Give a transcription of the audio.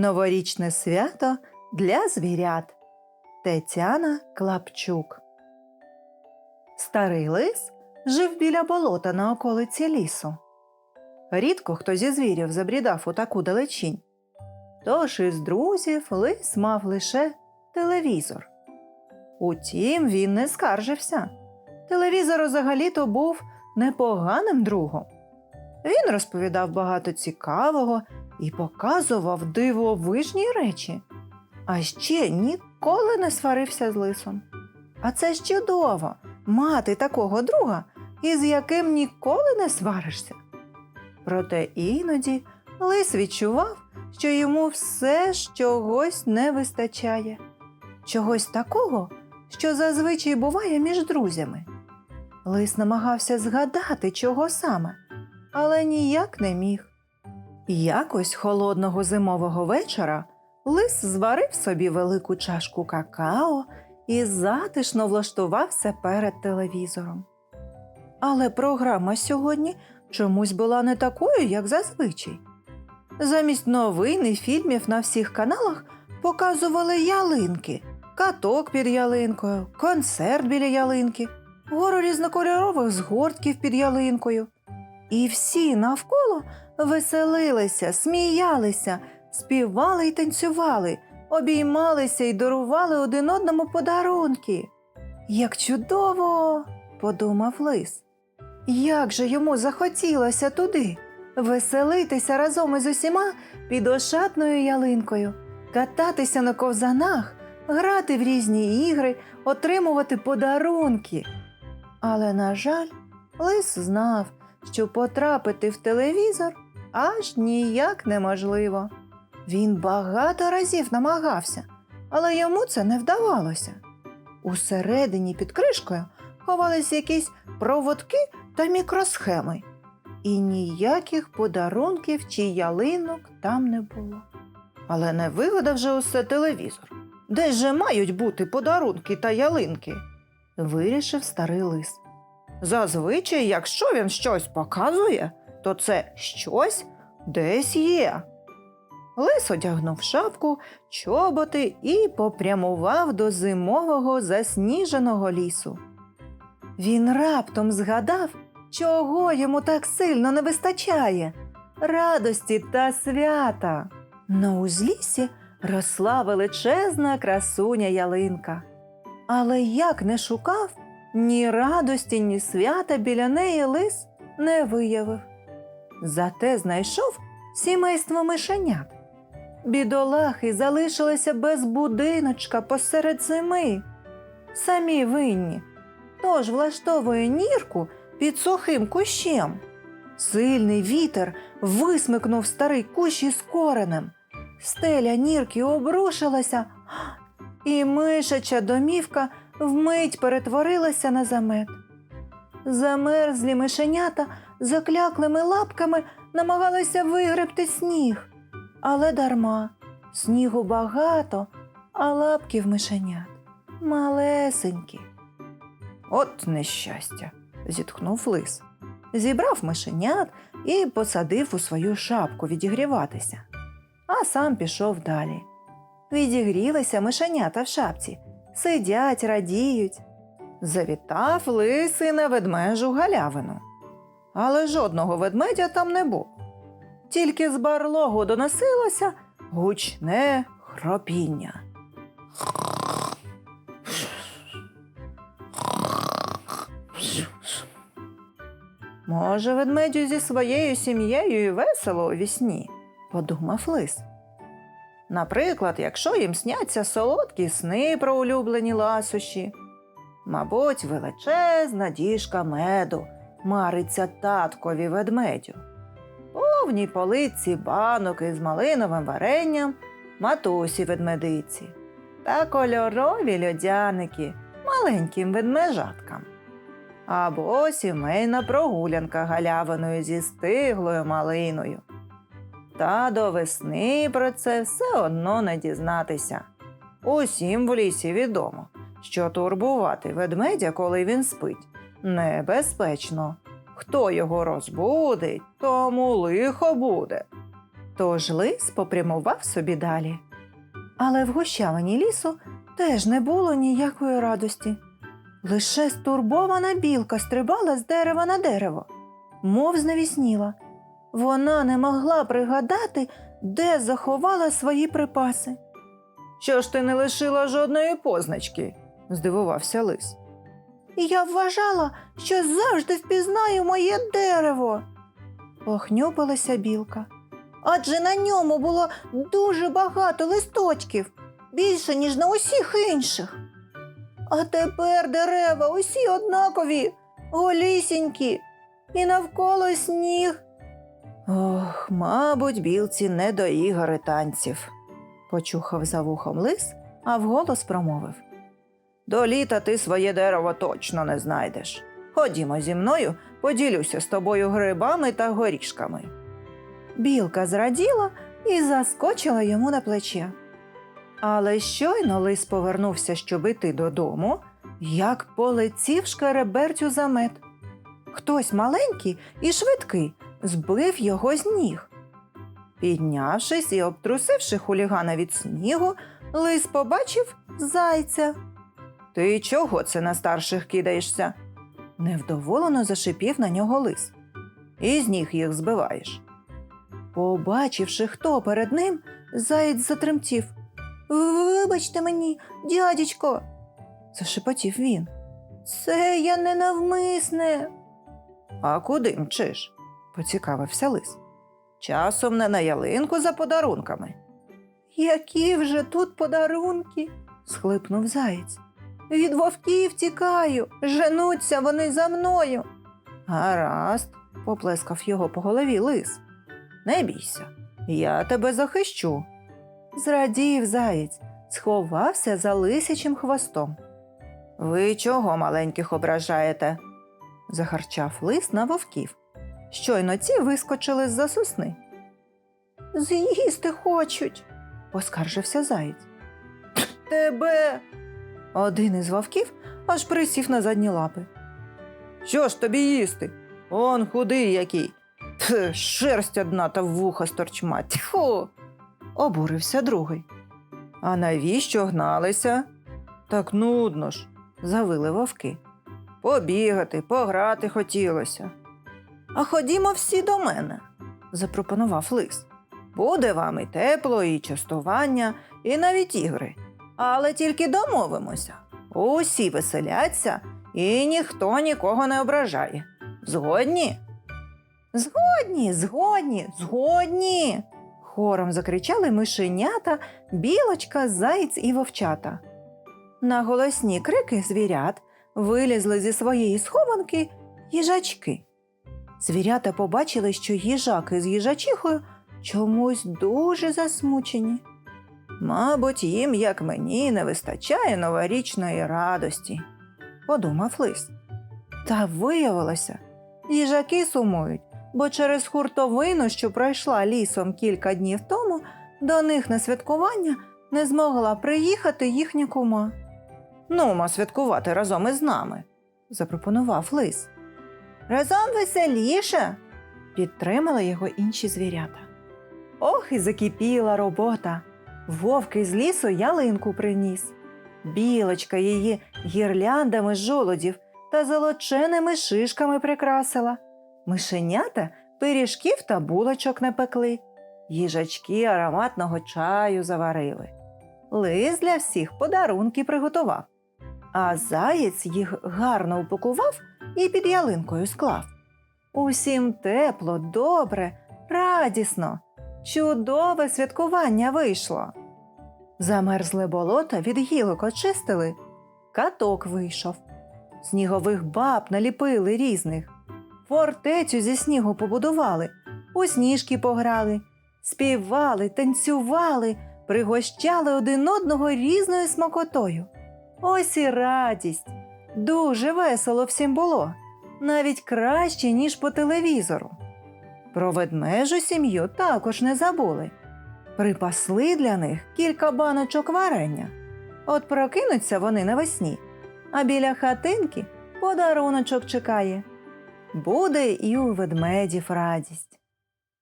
Новорічне свято для звірят. Тетяна Клапчук. Старий лис жив біля болота на околиці лісу. Рідко хто зі звірів забрідав у таку далечінь. Тож із друзів лис мав лише телевізор. Утім, він не скаржився. Телевізор взагалі-то був непоганим другом. Він розповідав багато цікавого і показував дивовижні речі, а ще ніколи не сварився з лисом. А це ж чудово мати такого друга, із яким ніколи не сваришся. Проте іноді лис відчував, що йому все ж чогось не вистачає, чогось такого, що зазвичай буває між друзями. Лис намагався згадати, чого саме, але ніяк не міг. Якось холодного зимового вечора лис зварив собі велику чашку какао і затишно влаштувався перед телевізором. Але програма сьогодні чомусь була не такою, як зазвичай. Замість новин і фільмів на всіх каналах показували ялинки, каток під ялинкою, концерт біля ялинки, гору різнокольорових згортків під ялинкою. І всі навколо веселилися, сміялися, співали й танцювали, обіймалися й дарували один одному подарунки. Як чудово, подумав лис. Як же йому захотілося туди веселитися разом із усіма під ошатною ялинкою, кататися на ковзанах, грати в різні ігри, отримувати подарунки. Але, на жаль, лис знав, що потрапити в телевізор аж ніяк неможливо. Він багато разів намагався, але йому це не вдавалося. Усередині під кришкою ховались якісь проводки та мікросхеми, і ніяких подарунків чи ялинок там не було. Але не вигадав же усе телевізор. Де же мають бути подарунки та ялинки? вирішив старий лис. Зазвичай, якщо він щось показує, то це щось десь є. Лис одягнув шапку, чоботи і попрямував до зимового засніженого лісу. Він раптом згадав, чого йому так сильно не вистачає радості та свята. На узлісі росла величезна красуня ялинка. Але як не шукав, ні радості, ні свята біля неї лис не виявив. Зате знайшов сімейство мишенят. Бідолахи залишилися без будиночка посеред зими. Самі винні. Тож влаштовує нірку під сухим кущем. Сильний вітер висмикнув старий кущ із коренем. Стеля нірки обрушилася, і мишача домівка вмить перетворилася на замет. Замерзлі мишенята закляклими лапками намагалися вигребти сніг, але дарма снігу багато, а лапки в мишенят малесенькі. От нещастя, зітхнув лис. Зібрав мишенят і посадив у свою шапку відігріватися, а сам пішов далі. Відігрілися мишенята в шапці, сидять, радіють. Завітав лисий на ведмежу галявину. Але жодного ведмедя там не було. Тільки з барлогу доносилося гучне хропіння. Може, ведмедю зі своєю сім'єю і весело у вісні, подумав лис. Наприклад, якщо їм сняться солодкі сни про улюблені ласощі, мабуть, величезна діжка меду мариться таткові ведмедю. Повній полиці банок із малиновим варенням матусі ведмедиці та кольорові льодяники маленьким ведмежаткам. Або сімейна прогулянка галявиною зі стиглою малиною. Та до весни про це все одно не дізнатися. Усім в лісі відомо, що турбувати ведмедя, коли він спить, небезпечно. Хто його розбудить, тому лихо буде. Тож лис попрямував собі далі. Але в гущавині лісу теж не було ніякої радості. Лише стурбована білка стрибала з дерева на дерево, мов знавісніла. Вона не могла пригадати, де заховала свої припаси. Що ж ти не лишила жодної позначки? здивувався лис. Я вважала, що завжди впізнаю моє дерево. Похнюпилася білка. Адже на ньому було дуже багато листочків, більше, ніж на усіх інших. А тепер дерева усі однакові, голісінькі, і навколо сніг. Ох, мабуть, білці не до ігор і танців, почухав за вухом лис, а вголос промовив. До літа ти своє дерево точно не знайдеш. Ходімо зі мною, поділюся з тобою грибами та горішками. Білка зраділа і заскочила йому на плече. Але щойно лис повернувся, щоб іти додому, як полетів шкеребертю замет. Хтось маленький і швидкий збив його з ніг. Піднявшись і обтрусивши хулігана від снігу, лис побачив зайця. Ти чого це на старших кидаєшся? невдоволено зашипів на нього лис. І з ніг їх збиваєш. Побачивши, хто перед ним, заєць затремтів. Вибачте мені, дядечко, зашепотів він. Це я ненавмисне. А куди мчиш? поцікавився лис. Часом не на ялинку за подарунками. Які вже тут подарунки? схлипнув заєць. Від вовків тікаю, женуться вони за мною. Гаразд, поплескав його по голові лис. Не бійся, я тебе захищу. Зрадів заєць, сховався за лисячим хвостом. Ви чого маленьких ображаєте? загарчав лис на вовків. Щойно ці вискочили з-за сосни. З'їсти хочуть, поскаржився заєць. Тебе. Один із вовків аж присів на задні лапи. Що ж тобі їсти? Он худий який. Тх, шерсть одна та вуха сторчма. Тьфу. обурився другий. А навіщо гналися? Так нудно ж, завили вовки. Побігати, пограти хотілося. А ходімо всі до мене, запропонував лис. Буде вам і тепло, і частування, і навіть ігри. Але тільки домовимося. Усі веселяться, і ніхто нікого не ображає. Згодні? Згодні, згодні, згодні. Хором закричали мишенята, білочка, заєць і вовчата. На голосні крики звірят вилізли зі своєї схованки їжачки. Звірята побачили, що їжаки з їжачихою чомусь дуже засмучені. Мабуть, їм, як мені, не вистачає новорічної радості, подумав лис. Та виявилося, їжаки сумують, бо через хуртовину, що пройшла лісом кілька днів тому, до них на святкування не змогла приїхати їхня кума. Нумо святкувати разом із нами, запропонував лис. Разом веселіше, підтримали його інші звірята. Ох, і закипіла робота. Вовк із лісу ялинку приніс. Білочка її гірляндами жолодів та золоченими шишками прикрасила. Мишенята пиріжків та булочок не пекли, їжачки ароматного чаю заварили. Лис для всіх подарунки приготував, а заєць їх гарно упакував і під ялинкою склав. Усім тепло, добре, радісно. Чудове святкування вийшло. Замерзле болото від гілок очистили, каток вийшов. Снігових баб наліпили різних. Фортецю зі снігу побудували, у сніжки пограли, співали, танцювали, пригощали один одного різною смакотою. Ось і радість. Дуже весело всім було, навіть краще, ніж по телевізору. Про ведмежу сім'ю також не забули. Припасли для них кілька баночок варення. От прокинуться вони навесні, а біля хатинки подаруночок чекає. Буде і у ведмедів радість.